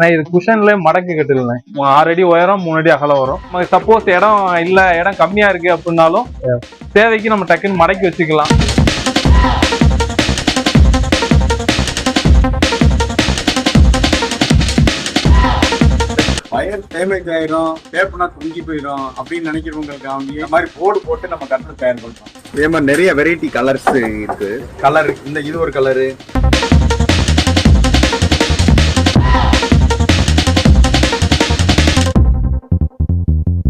ஆனா இது குஷன்ல மடக்கு கட்டில்ண்ணே ஆறு அடி உயரம் மூணு அடி அகலம் வரும். நமக்கு சப்போஸ் இடம் இல்ல இடம் கம்மியா இருக்கு அப்படின்னாலும் தேவைக்கு நம்ம டக்குன்னு மடக்கி வச்சுக்கலாம். வயர் டேமேஜ் ஆயிரும் பேப்பர்னா தொங்கி போயிடும் அப்படின்னு நினைக்கிறவங்களுக்கு அவங்க இந்த மாதிரி போர்டு போட்டு நம்ம கட்டல் தயார் பண்றோம். இதே மாதிரி நிறைய வெரைட்டி கலர்ஸ் இருக்கு. கலர் இந்த இது ஒரு colour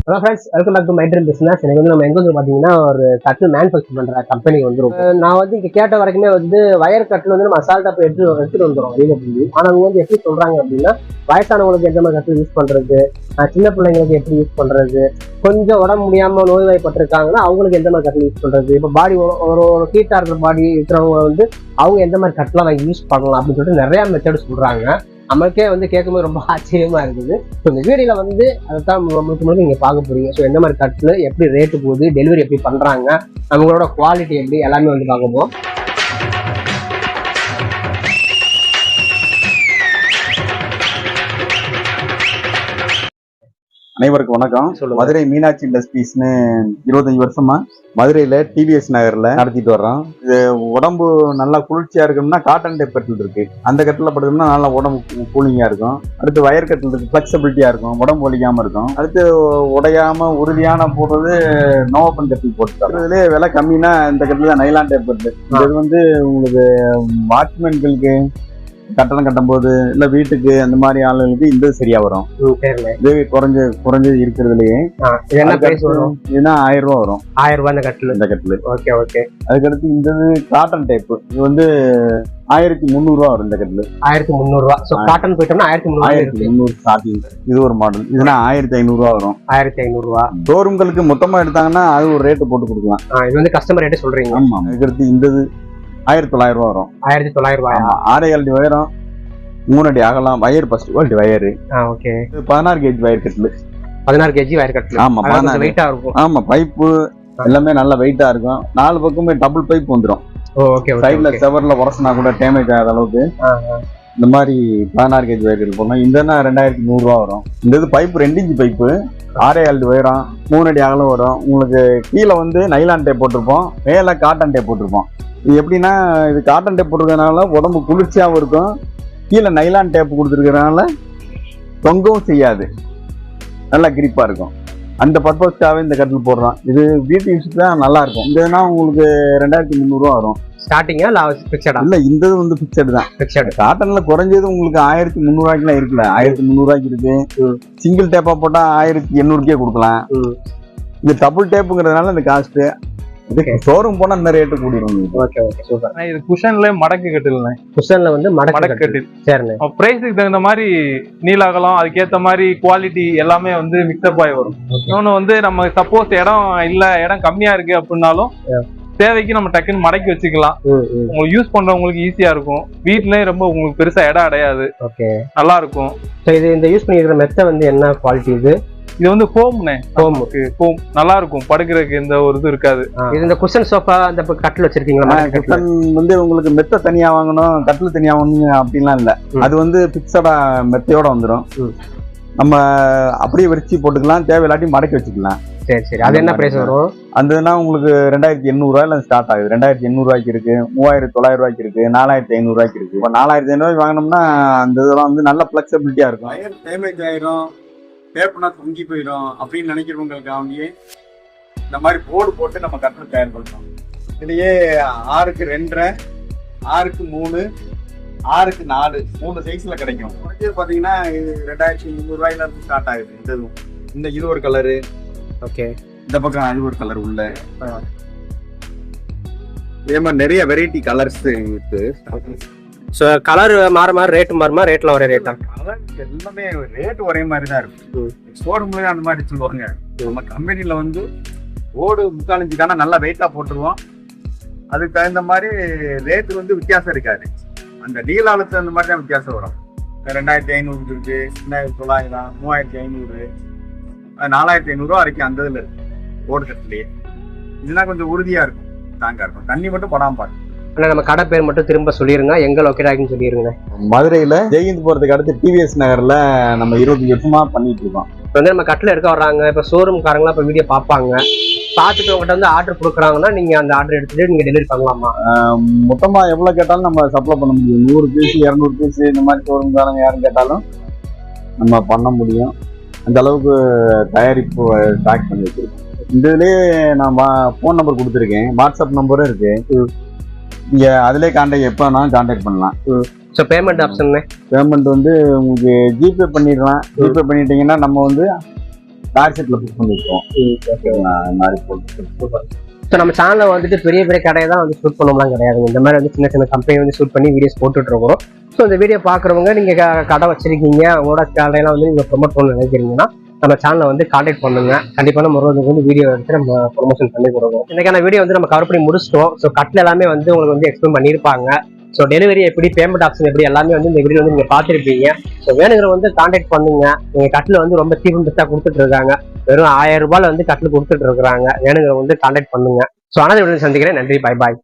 hello friends welcome back to மைட்ரன் business எனக்கு வந்து நம்ம எங்கே வந்து பார்த்தீங்கன்னா ஒரு கட்டில் மேனுஃபேக்சர் பண்ணுற கம்பெனி வந்துடும் நான் வந்து இங்கே கேட்ட வரைக்குமே வந்து வயர் கட்டில் வந்து நம்ம அசால்ட்டாக போய் எடுத்து எடுத்துகிட்டு வந்துடும் வெளியில் போய் ஆனால் அவங்க வந்து எப்படி சொல்கிறாங்க அப்படின்னா வயசானவங்களுக்கு எந்த மாதிரி கட்டில் யூஸ் பண்ணுறது சின்ன பிள்ளைங்களுக்கு எப்படி யூஸ் பண்ணுறது கொஞ்சம் உடம்பு முடியாமல் நோய்வாய்ப்பட்டிருக்காங்கன்னா அவங்களுக்கு எந்த மாதிரி கட்டில் யூஸ் பண்ணுறது இப்போ பாடி ஒரு ஒரு ஹீட்டாக இருக்கிற பாடி இருக்கிறவங்க வந்து அவங்க எந்த மாதிரி கட்டெலாம் வாங்கி யூஸ் பண்ணலாம் அப்படின்னு சொல்லிட்டு நிறையா மெத்தட் சொல்கிறாங்க நமக்கே வந்து கேட்கும்போது ரொம்ப ஆச்சரியமா இருக்குது. ஸோ இந்த வீடியோல வந்து அதை தான் முழுக்க முழுக்க நீங்க பார்க்க போறீங்க. ஸோ எந்த மாதிரி கட்டில் எப்படி ரேட்டு போகுது டெலிவரி எப்படி பண்றாங்க அவங்களோட குவாலிட்டி எப்படி எல்லாமே வந்து பார்க்க போகும் அனைவருக்கும் வணக்கம். மதுரை மீனாட்சி இண்டஸ்ட்ரீஸ்னு இருபத்தஞ்சு வருஷமா மதுரையில டிவிஎஸ் நகர்ல நடத்திட்டு வர்றோம். இது உடம்பு நல்லா குளிர்ச்சியா இருக்கணும்னா காட்டன் டைப் கட்டில் இருக்கு. அந்த கட்டில படுத்தோம்னா நல்லா உடம்பு கூலிங்கா இருக்கும். அடுத்து வயர் கட்டில் இருக்கு ஃபிளெக்சிபிலிட்டியா இருக்கும். உடம்பு வலிக்காம இருக்கும். அடுத்து உடையாம உறுதியான போடுறது நோவப்பன் கட்டில் போட்டு இதுல விலை கம்மினா இந்த கட்டில் தான் நைலான் டைப் கட்டில் இது வந்து உங்களுக்கு வாட்ச்மேன்களுக்கு கட்டணம் கட்டும்போது இல்ல வீட்டுக்கு அந்த மாதிரி ஆளுங்களுக்கு இந்த சரியா வரும். இது குறைஞ்ச குறைஞ்சது இருக்கிறதுலயே என்ன பிரைஸ் வரும்? இதுனா ஆயிரம் ரூபா வரும். ஆயிரம் ரூபாய் இந்த கட்டில்? இந்த கட்டில். Okay okay. அதுக்கடுத்து இந்த காட்டன் டைப் இது வந்து ஆயிரத்தி முந்நூறு ரூபா வரும் இந்த கட்டில். ஆயிரத்தி முந்நூறுரூவா ஸோ காட்டன் போயிட்டோம்னா ஆயிரத்தி முந்நூறு ஆயிரத்தி முந்நூறு ஸ்டார்டிங் இது ஒரு மாடல் இதுனா ஆயிரத்தி ஐநூறு ரூபா வரும். ஆயிரத்தி ஐநூறுரூவா ஷோரூம்களுக்கு மொத்தமா எடுத்தாங்கன்னா அது ஒரு ரேட்டு போட்டு கொடுக்கலாம். இது வந்து கஸ்டமர் ரேட்டு சொல்றீங்க. ஆமா அதுக்கடுத்து இந்த ஆயிரத்தி தொள்ளாயிரம் ரூபா வரும். ஆயிரத்தி தொள்ளாயிரம் ரூபாயா? ஆறே உயரம் மூணு அடி அகலம் wire first quality wire okay பதினாறு கேஜ் வயர் கட்டில் பதினாறு கேஜி வயர் கட்டில் ஆமா பதினாறு. வெயிட்டா இருக்கும். ஆமா பைப்பு எல்லாமே நல்ல வெயிட்டா இருக்கும். நாலு பக்கமே டபுள் பைப் வந்துடும் சைடுல செவர்ல உரசினா கூட டேமேஜ் ஆகாத அளவுக்கு இந்த மாதிரி பதினாறு கேஜி வயர்கள் போடணும். இந்த ரெண்டாயிரத்தி நூறு ரூபா வரும். இந்த இது பைப்பு ரெண்டு இன்ச்சு பைப்பு ஆறே ஏழு உயரம் மூணு அடி அகலம் வரும். உங்களுக்கு கீழே வந்து நைலான் டேப் போட்டிருப்போம். மேலே காட்டன் டேப் போட்டிருப்போம். இது எப்படின்னா இது காட்டன் டேப் போட்டிருக்கறனால உடம்பு குளிர்ச்சியாகவும் இருக்கும். கீழே நைலான் டேப் கொடுத்துருக்கறனால தொங்கவும் செய்யாது. நல்லா கிரிப்பா இருக்கும். அந்த பர்பஸ்க்காகவே இந்த கட்டில் போடுறோம் இது வீட்டு யூஸுக்கு தான் நல்லா இருக்கும். இதுனா உங்களுக்கு ரெண்டாயிரத்தி முந்நூறுவா வரும். ஸ்டார்டிங்கா இல்ல ஃபிக்ஸடா இல்ல இந்த வந்து பிக்சடு தான். ஃபிக்ஸட் காட்டன்ல குறைஞ்சது உங்களுக்கு ஆயிரத்தி முந்நூறுவாய்க்குலாம் இருக்குல்ல. ஆயிரத்தி முந்நூறுவாய்க்கு இருக்கு. சிங்கிள் டேப்பா போட்டா ஆயிரத்தி எண்ணூறுக்கே கொடுக்கலாம். இது டபுள் டேப்புங்கிறதுனால இந்த காஸ்ட் ஷோரூம் போனா இந்த ரேட்டு கூடிரும். உங்களுக்கு. ஓகே ஓகே சூப்பர் இது குஷன்ல மடக்கு கட்டில்ண்ணே. குஷன்ல வந்து மடக்கு கட்டில். சரிண்ணே. பிரைஸுக்கு தகுந்த மாதிரி நீல அகலம் அதுக்கேத்த மாதிரி குவாலிட்டி எல்லாமே வந்து மிக்சப் ஆகி வரும். இன்னொன்னு வந்து நம்ம சப்போஸ் இடம் இல்ல இடம் கம்மியா இருக்கு அப்படின்னாலும் தேவைக்கு நம்ம டக்குன்னு மடக்கி வச்சுக்கலாம். உங்களுக்கு யூஸ் பண்றவங்களுக்கு ஈஸியா இருக்கும். வீட்லயும் ரொம்ப உங்களுக்கு பெருசா இடம் அடையாது. ஓகே நல்லா இருக்கும். இது இந்த யூஸ் பண்ணிக்கிற மெத்த வந்து என்ன குவாலிட்டி இது? இது வந்து ஃபோம்னே Foam. ஃபோம் நல்லா இருக்கும் படுக்கிறதுக்கு எந்த ஒரு இது இருக்காது. இது இந்த குஷன் சோஃபா அந்த கட்டில் வச்சிருக்கீங்களா? குஷன் வந்து உங்களுக்கு மெத்த தனியா வாங்கணும் கட்டில் தனியா வாங்கணும் அப்படிலாம் இல்ல. அது வந்து பிக்சடா மெத்தையோட வந்துடும். நம்ம அப்படியே விரிச்சு போட்டுக்கலாம். தேவையில்லாட்டி மடக்கி வச்சுக்கலாம். சரி சரி. அது என்ன பிரைஸ் வரும்? அந்ததுன்னா உங்களுக்கு ரெண்டாயிரத்தி எண்ணூறுவாயில ஸ்டார்ட் ஆகுது. ரெண்டாயிரத்தி எண்ணூறுவாய்க்கு இருக்கு. மூவாயிரத்தி தொள்ளாயிரம் ரூபாய்க்கு இருக்கு. நாலாயிரத்தி ஐநூறுவாய்க்கு இருக்கு. இப்போ நாலாயிரத்தி ஐநூறுவாய்க்கு வாங்கினோம்னா அந்த இதெல்லாம் வந்து நல்ல ஃபிளெக்சிபிலிட்டியா இருக்கும். டேமேஜ் ஆயிரும். பேப்பர்னா தொங்கி போயிடும் அப்படின்னு நினைக்கிறவங்களுக்கு அவங்க இந்த மாதிரி போர்டு போட்டு நம்ம கட்டணம் தயார் பண்றோம். இதுலயே ஆறுக்கு ரெண்டரை ஆறுக்கு மூணு ஆறுக்கு நாலு மூணு சைஸ்ல கிடைக்கும். குறைஞ்சது பாத்தீங்கன்னா இது ரெண்டாயிரத்தி முந்நூறு ரூபாயில இருந்து ஸ்டார்ட் ஆகுது. இந்த இதுவும் இந்த இது ஒரு கலரு ஓகே இந்த பக்கம் அது ஒரு கலர் உள்ள. இதே மாதிரி நிறைய வெரைட்டி கலர்ஸ் இருக்கு. ஸோ கலர் மாற மாற ரேட் மாறுமா ரேட்ல ஒரே ரேட்டா கலர் எல்லாமே ரேட் ஒரே மாதிரி தான் இருக்கும் ஷோரூம்ல அந்த மாதிரி சொல்லுவாங்க. நம்ம கம்பெனில வந்து ஓடு முக்காலஞ்சு தானே நல்லா வெயிட்டா போட்டுருவோம். அதுக்கு தகுந்த மாதிரி ரேட் வந்து வித்தியாசம் இருக்காது. அந்த நீலாளத்து அந்த மாதிரி தான் வித்தியாசம் வரும். ரெண்டாயிரத்தி ஐநூறு இருக்கு. ரெண்டாயிரத்தி தொள்ளாயிரம் மூவாயிரத்தி ஐநூறு நாலாயிரத்தி ஐநூறுரூவா வரைக்கும் அந்த இதுல இருக்கு. ஓடு கட்டிலேயே இதுனா கொஞ்சம் உறுதியா இருக்கும். ஸ்ட்ராங்கா இருக்கும். தண்ணி மட்டும் படாம பாருங்க. ஆனா நம்ம கடை பேர் மட்டும் திரும்ப சொல்லிருங்க. எங்க லொக்கேட் ஆகின்னு சொல்லிருங்க மதுரையில ஜெயந்த் போறதுக்கு அடுத்து டிவிஎஸ் நகர்ல நம்ம இருபது வருஷமா பண்ணிட்டு இருக்கோம். இப்போ வந்து நம்ம கட்டில் எடுக்க வர்றாங்க. இப்போ ஷோரூம் காரங்களாம் இப்போ வீடியோ பார்ப்பாங்க. பார்த்துட்டு உங்ககிட்ட வந்து ஆர்டர் கொடுக்குறாங்கன்னா நீங்க அந்த ஆர்டர் எடுத்துட்டு நீங்க டெலிவரி பண்ணலாமா? மொத்தமா எவ்வளவு கேட்டாலும் நம்ம சப்ளை பண்ண முடியும். நூறு பீஸ் இரநூறு பீஸ் இந்த மாதிரி ஷோரூம்காரங்க யாரும் கேட்டாலும் நம்ம பண்ண முடியும். அந்த அளவுக்கு தயாரிப்பு ஸ்டாக் பண்ணி வச்சிருக்கோம். இந்த இதுலயே நான் ஃபோன் நம்பர் கொடுத்துருக்கேன். வாட்ஸ்அப் நம்பரும் இருக்கு. நீங்க அதிலே கான்டாக்ட் எப்போ வேணாலும் கான்டாக்ட் பண்ணலாம் ஸோ பேமெண்ட் ஆப்ஷன் பேமெண்ட் வந்து உங்களுக்கு ஜிபே பண்ணிடலாம். ஜிபே பண்ணிட்டீங்கன்னா நம்ம வந்து கார் செட்ல புக் பண்ணி விட்டுருவோம் இந்த மாதிரி போட்டு. ஸோ நம்ம சேனலில் வந்துட்டு பெரிய பெரிய கடையை தான் வந்து ஷூட் பண்ணுவோம்லாம் கிடையாதுங்க இந்த மாதிரி வந்து சின்ன சின்ன கம்பெனி வந்து ஷூட் பண்ணி வீடியோஸ் போட்டுட்டு இருக்கிறோம் ஸோ இந்த வீடியோ பார்க்குறவங்க நீங்கள் கடை வச்சிருக்கீங்க உங்களோட கடையெல்லாம் வந்து நீங்கள் ப்ரொமோட் பண்ண நினைக்கிறீங்கன்னா நம்ம சேனலை வந்து காண்டாக்ட் பண்ணுங்க. கண்டிப்பான முருகனுக்கு வந்து வீடியோ எடுத்து நம்ம ப்ரொமோஷன் பண்ணி கொடுக்குறோம் இன்னைக்கான வீடியோ வந்து நம்ம கவர் பண்ணி முடிச்சிட்டோம். ஸோ கட்டில் எல்லாமே வந்து உங்களுக்கு வந்து எக்ஸ்பிளைன் பண்ணியிருப்பாங்க. ஸோ டெலிவரி எப்படி பேமெண்ட் ஆப்ஷன் எப்படி எல்லாமே வந்து இந்த வீடியோ வந்து நீங்கள் பார்த்துருப்பீங்க. ஸோ வேணுங்கிற வந்து காண்டாக்ட் பண்ணுங்க. நீங்கள் கட்டில் வந்து ரொம்ப சீப் பெஸ்ட்டாக கொடுத்துட்டு இருக்காங்க. வெறும் ஆயிரம் ரூபாயில் வந்து கட்டில் கொடுத்துட்டு இருக்கிறாங்க. வேணுங்கிற வந்து காண்டாக்ட் பண்ணுங்க. ஸோ ஆனால் வீடியோ சந்திக்கிறேன். நன்றி. Bye bye